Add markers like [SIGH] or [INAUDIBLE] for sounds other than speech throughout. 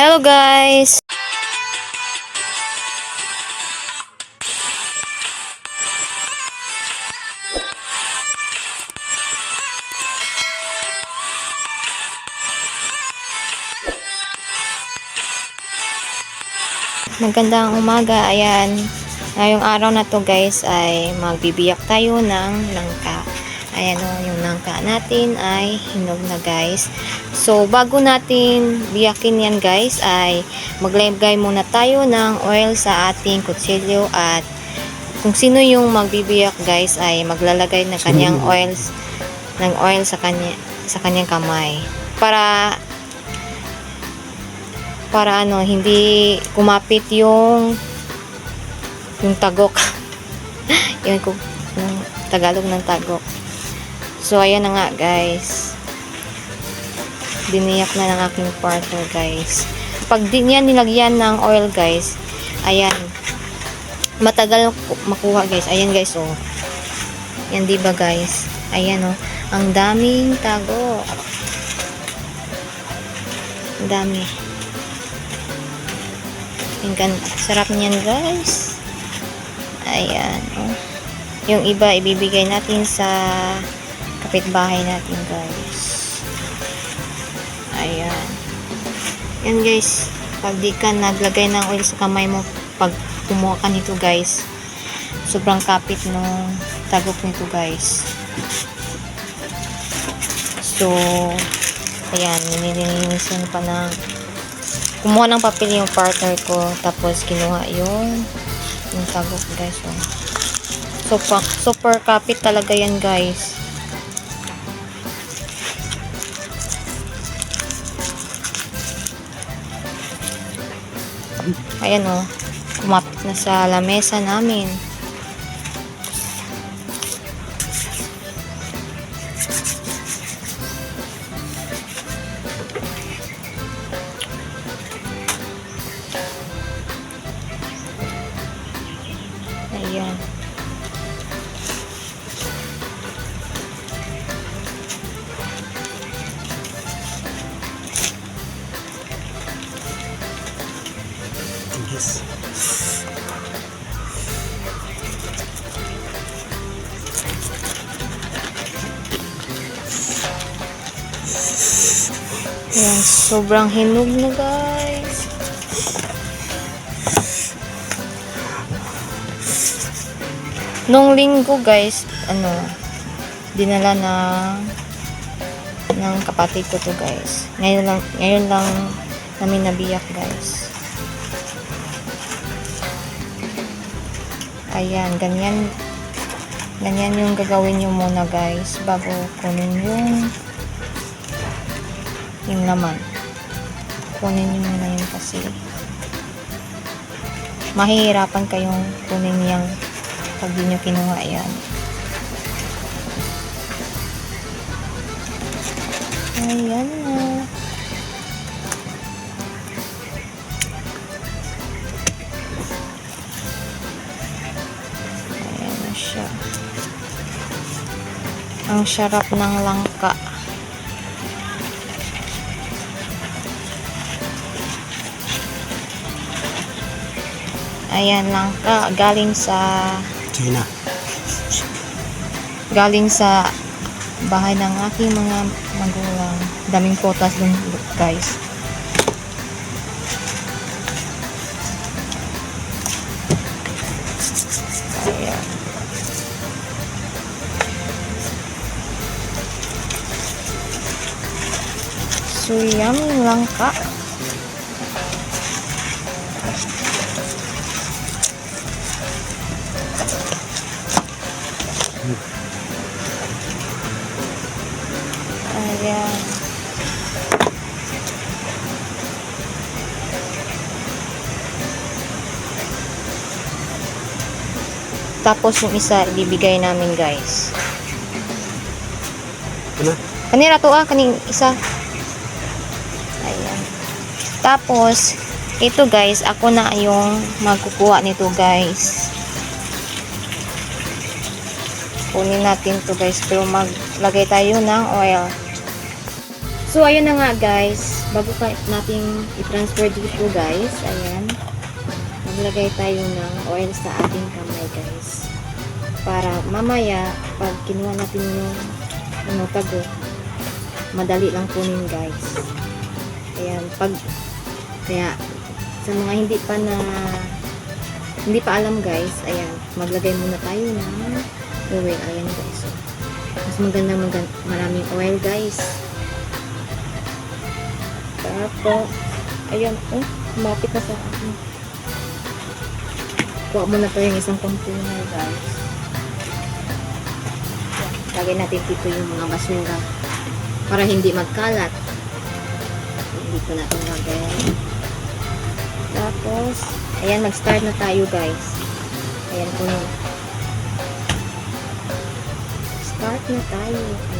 Hello guys! Magandang umaga. Ayan. Ngayong araw na to guys ay magbibiyak tayo ng langka. Ayan o, yung langka natin ay hinog na guys. So, bago natin biyakin yan guys ay maglagay muna tayo ng oil sa ating kutsilyo at kung sino yung magbibiyak guys ay maglalagay ng kanyang oil ng oil sa kanya sa kanyang kamay. Para para ano hindi kumapit yung yung tagok. [LAUGHS] Yun ko yung Tagalog ng tagok so ayan na nga guys diniyak na ng aking partner guys pag di niya nilagyan ng oil guys ayan matagal ku- makuha guys ayan guys oh yan di ba guys ayan oh ang daming tagok ang dami ang ganda. Sarap niyan, guys. Ayan. Oh. Yung iba, ibibigay natin sa kapitbahay natin, guys. Ayan. Yan, guys. Pag di ka naglagay ng oil sa kamay mo, pag kumuha ka nito, guys, sobrang kapit nung tagok nito, guys. So, ayan, nililinisan pa ng kumuha ng papel yung partner ko tapos kinuha yung yung tagok guys oh. super, super kapit talaga yan guys ayan oh. Kumapit na sa lamesa namin sobrang hinog na guys Nung linggo guys, ano, dinala na ng kapatid ko to guys. Ngayon lang, ngayon lang namin nabiyak guys. Ayan, ganyan, ganyan yung gagawin nyo muna guys bago kunin yung yung laman. Kunin nyo muna yun kasi mahihirapan kayong kunin yung pag di nyo kinuha yan. Ayan na. Ayan na siya. Ang sarap ng langka. Ayan langka. Galing sa China. galing sa bahay ng aking mga magulang. Daming potas dun, guys. Ayan. So, yummy langka. Ayan. Tapos yung isa, ibibigay namin guys. Ano? Kanira to ah, kaning isa. Ayan. Tapos, ito guys, ako na yung magkukuha nito guys. Kunin natin to guys, pero maglagay tayo ng oil. So, ayun na nga guys. bago ka nating i-transfer dito guys, ayan, maglagay tayo ng oil sa ating kamay guys. Para mamaya, pag kinuha natin yung ano, tago, madali lang kunin guys. Ayan, pag, kaya, sa mga hindi pa na, hindi pa alam guys, ayan, maglagay muna tayo ng oil, ayan guys. Mas maganda, maganda maraming oil guys. Tapos, ayan, oh, kumapit na sa akin. Kuha muna tayo yung isang container, guys. Ayan, Lagay natin dito yung mga basura para hindi magkalat. Dito natin lagay. Tapos, ayan, mag-start na tayo, guys. Ayan, kunin. Start na tayo. Ayan.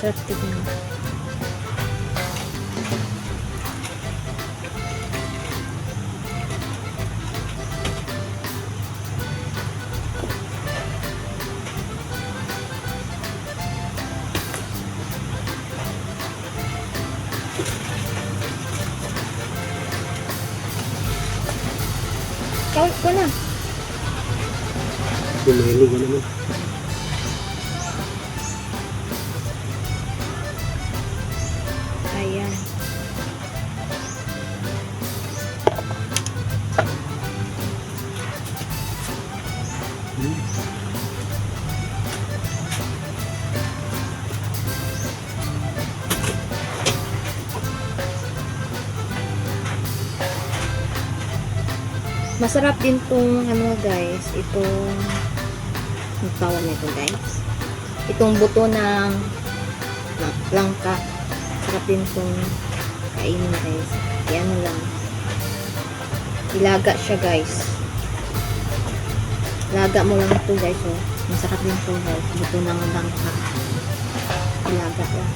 Sarap tignan. Kawit ko na. Kumahilo ka naman. Masarap din tong ano guys, itong ang nito guys. Itong buto ng ng langka. Sarap din tong kainin guys. Kaya ano lang. Ilaga siya guys. Laga mo lang ito guys oh. Masarap din to guys. Buto ng langka. Ilaga lang.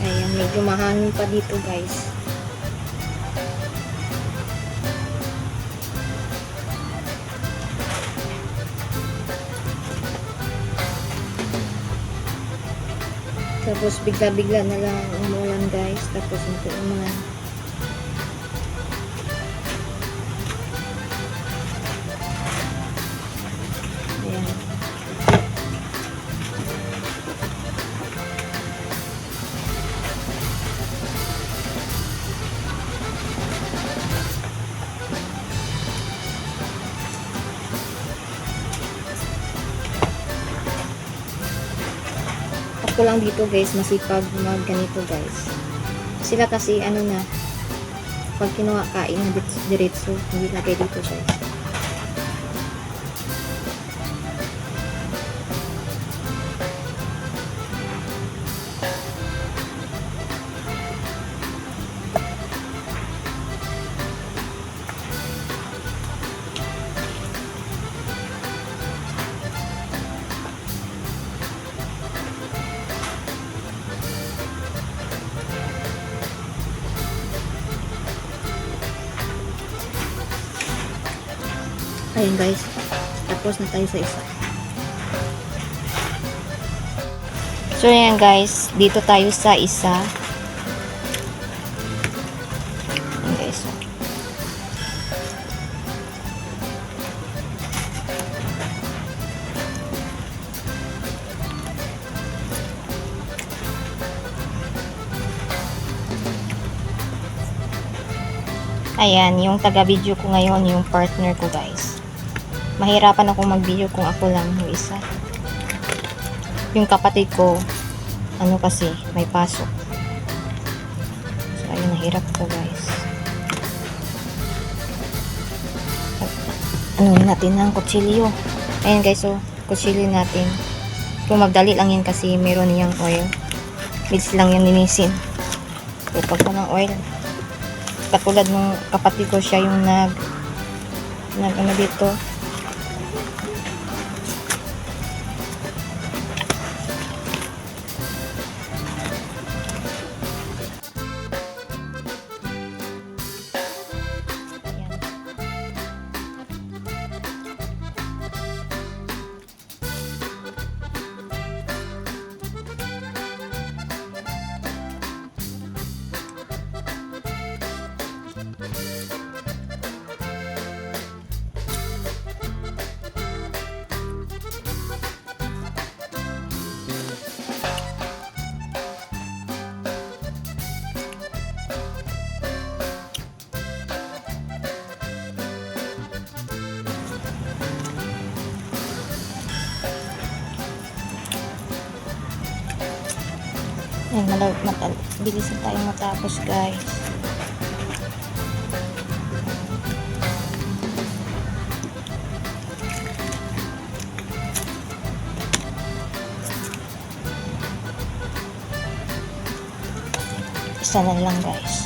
Ayan, medyo mahangin pa dito guys. Tapos bigla-bigla na lang umulan guys. Tapos hindi umulan. Lang dito guys, masipag mag ganito guys. Sila kasi ano na, pag kinuha kain diretso, hindi lagay dito guys. Ayun guys, tapos na tayo sa isa. So yan guys, dito tayo sa isa. Ayan. Ayan, yung taga-video ko ngayon, yung partner ko guys. Mahirapan ako mag-video kung ako lang yung isa. Yung kapatid ko, ano kasi, may pasok. So, ayun, nahirap ko guys. At, ano natin ng kutsilyo. Ayan guys, so, kutsilyo natin. Kung magdali lang yan kasi meron niyang oil. Bilis lang yan linisin. So, pag ko ng oil, katulad ng kapatid ko siya yung nag nag ano dito. Ayan, malag, matal, bilisan tayo matapos guys. Isa na lang guys.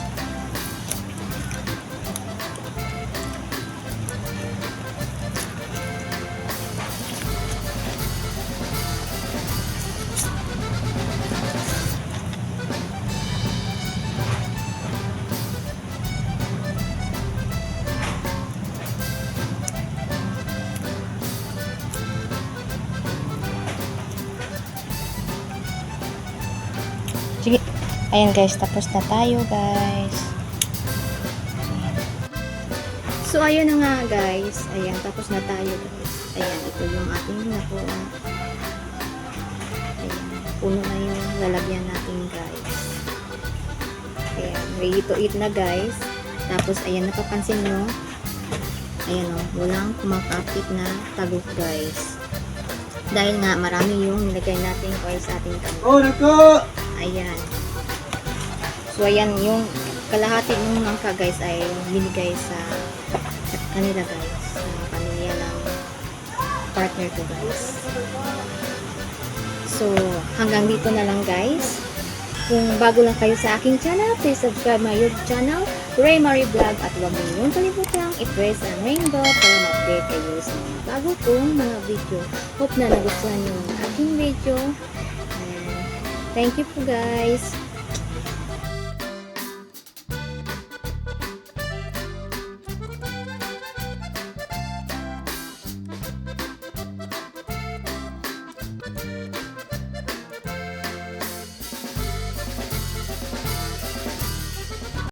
Ayan guys, tapos na tayo guys. So ayun na nga guys. Ayan, tapos na tayo guys. Ayan, ito yung ating nakuha. Ayan, puno na yung lalagyan natin guys. Ayan, ready to eat na guys. Tapos ayan, napapansin nyo. Ayan o, walang kumakapit na tagok guys. Dahil nga marami yung nilagay natin oil sa ating tanong. Oh, nako! Ayan. So, ayan, yung kalahati ng mangka guys ay binigay sa kanila guys. Sa pamilya ng partner ko guys. So, hanggang dito na lang guys. Kung bago lang kayo sa aking channel, please subscribe my YouTube channel, Ray Marie Vlog, at huwag ninyong kalimutang i-press ang ring bell para ma-update kayo sa mga bago kong mga video. Hope na nagustuhan nyo ang aking video. And thank you po guys.